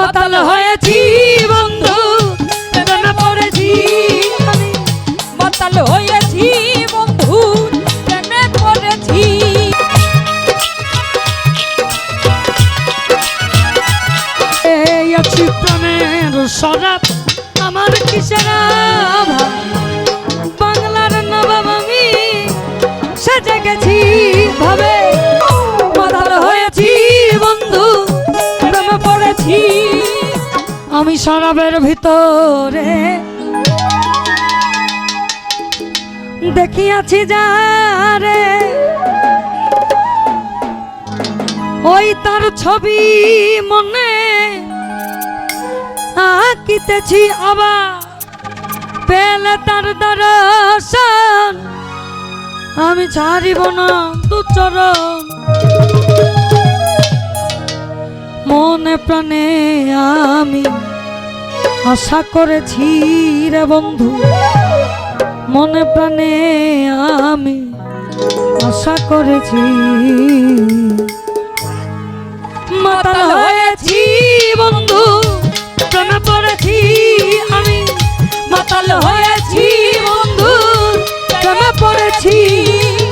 মাতাল হয়েছি বন্ধু প্রেমে পড়েছি। আমি মাতাল হয়েছি বন্ধু পড়েছি। এই আছি প্রাণের সরাব আমার কিসের আমি শরাবের ভিতরে। দেখিয়াছি যারে। ওই তার ছবি মনে আঁকিতেছি আবার। পেলে তার দর্শন, আমি ছাড়িব না দু চরণ মনে প্রাণে আমি আশা করেছি রে বন্ধু। মনে প্রাণে আমি আশা করেছি। মাতাল হয়েছি বন্ধু প্রেমে পড়েছি আমি। মাতাল হয়েছি বন্ধু প্রেমে পড়েছি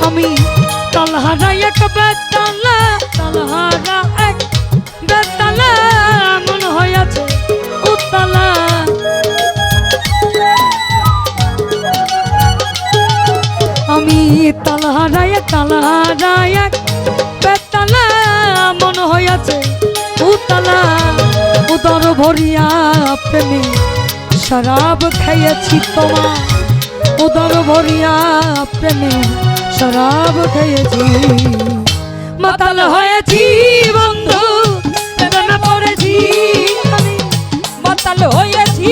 আমি। তালহারা এক বেতালা তালহারা এক, বেতালা মন হইয়াছে উতলা। ভরিয়া প্রেমে শরাব খাইয়াছি তোমার। উদর ভরিয়া প্রেমে শরাব খাইয়াছি মাতাল হয়েছি বন্ধু পড়েছি মাতাল হয়েছি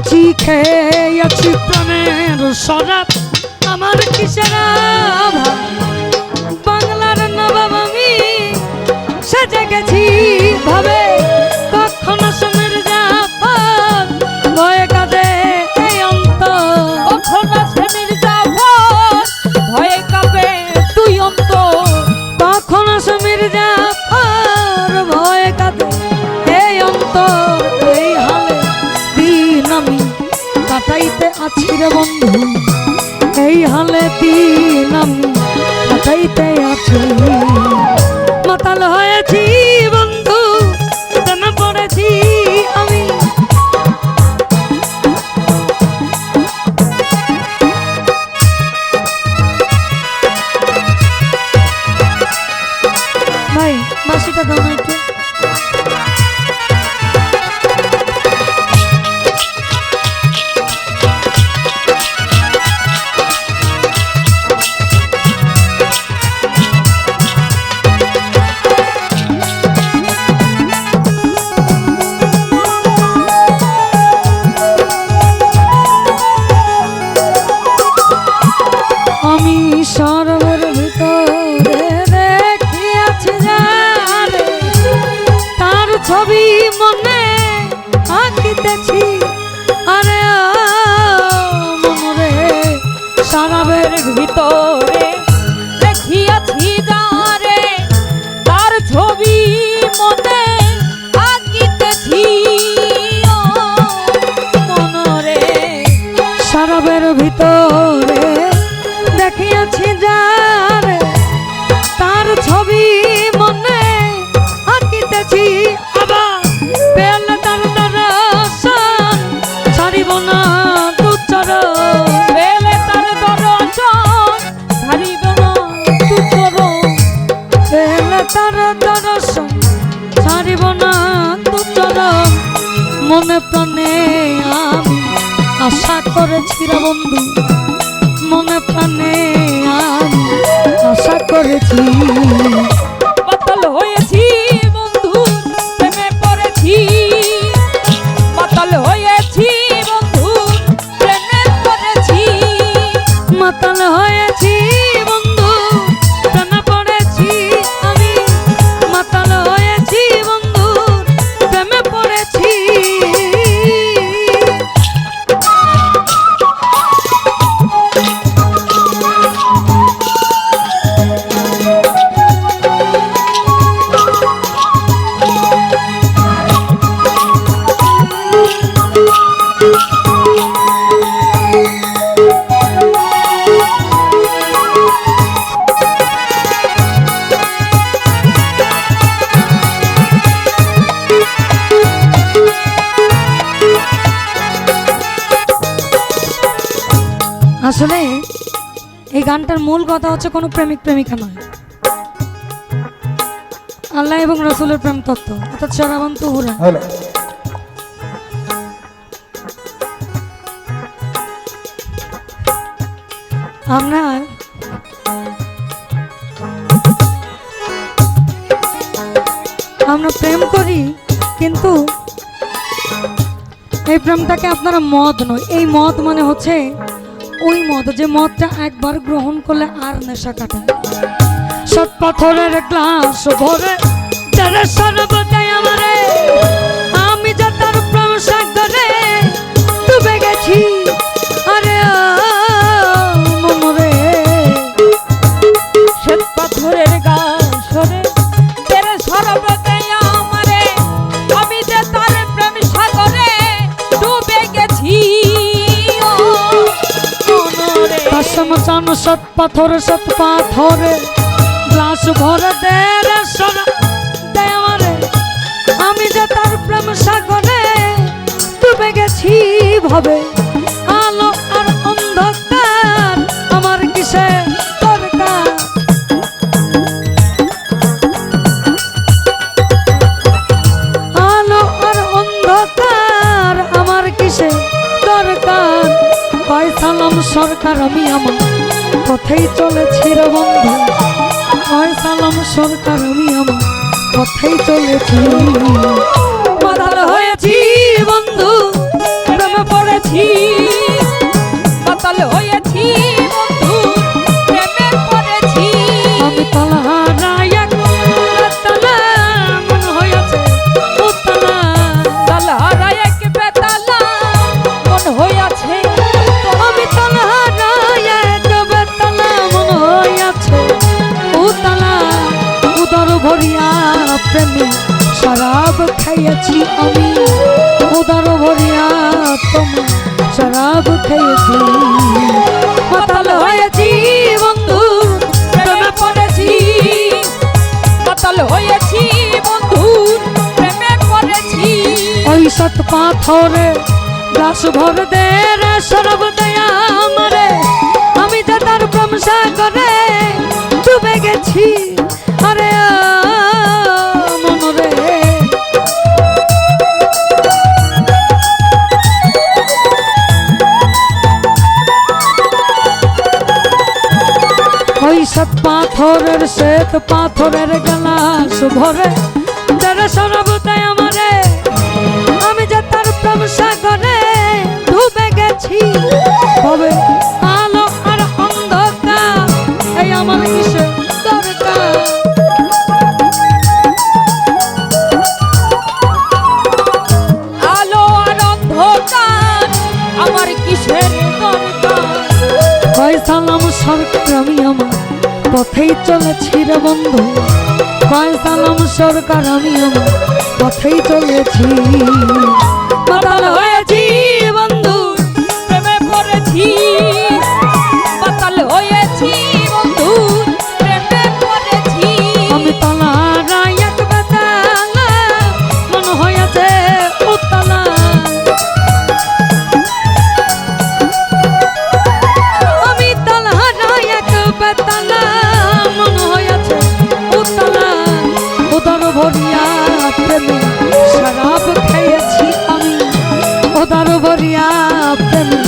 খেয়েছি খেয়েছি প্রেমের শরাব আমার কিসের? বাংলার নবাব আমি সেজে গেছি ভাবে। কখনো সমীর জাফর ভয়ে কাঁদে এই অন্তর। কখন শ্রেণির জাফর ভয়ে কাঁপে তুই অন্ত তখন সমীর আছি বন্ধু এই হালে দিলাম মাথাইতে আছি। মাতাল হয়েছি ছবি মনে আঁকিতেছি। আরে মনরে সারাবের ভিতরে দেখিয়াছি যারে তার ছবি মনে আঁকিতেছি। মনরে সারাবের ভিতরে মনে প্রাণে আমি আশা করেছি রে বন্ধু। মনে প্রাণে আমি আশা করেছি। আসলে এই গানটার মূল কথা হচ্ছে কোনো প্রেমিক প্রেমিকা নয়। আল্লাহ এবং রসুলের প্রেম তত্ত্ব অর্থাৎ সরাবন্ত হুরা আমরা আমরা প্রেম করি কিন্তু এই প্রেমটাকে আপনারা মদ নয়। এই মদ মানে হচ্ছে ওই মদ যে মদটা একবার গ্রহণ করলে আর নেশা কাটা সব পাথরের গ্লাস ভরে যারা সর্বদাই আমারে, আমি যে তার প্রেম সাগরে ডুবে গেছি। পাশম চান সৎ পাথর সৎ পাথরে গ্লাস ভরে দে রে সোনা দে আমারে আমি যে তার প্রেম সাগরে ডুবে গেছি ভাবে। পথেই চলেছি রে বন্ধু। আয় সালাম সরকার, আমি আমার পথেই চলেছি। মাতাল হয়েছি বন্ধু, প্রেমে পড়েছি। খাইয়াছি আমি। উদর ভরিয়া তুমি শরাব মাতাল হয়েছি বন্ধু, প্রেমে পড়েছি। মাতাল হয়েছি বন্ধু, প্রেমে পড়েছি। ওই সত পাথরে গ্লাস ভর দে রে দয়া আমারে। আমি যে তার প্রেম সাগরে ডুবে গেছি, আরে পাথরের শ্বেত পাথরের গ্লাস ভরে, যারা সরব দয়া আমারে, আমি যে তার প্রেম সাগরে ডুবে গেছি। তবে আলো আর অন্ধকার, এই আমার দরকার? আলো আর অন্ধকার, আমার কিসের দরকার? কয় সালাম সরকার আমি আমার পথেই চলেছি রে বন্ধু। কয় সালাম সরকার আমি আমার পথেই চলেছি। মাতাল হয়ে காப்பன்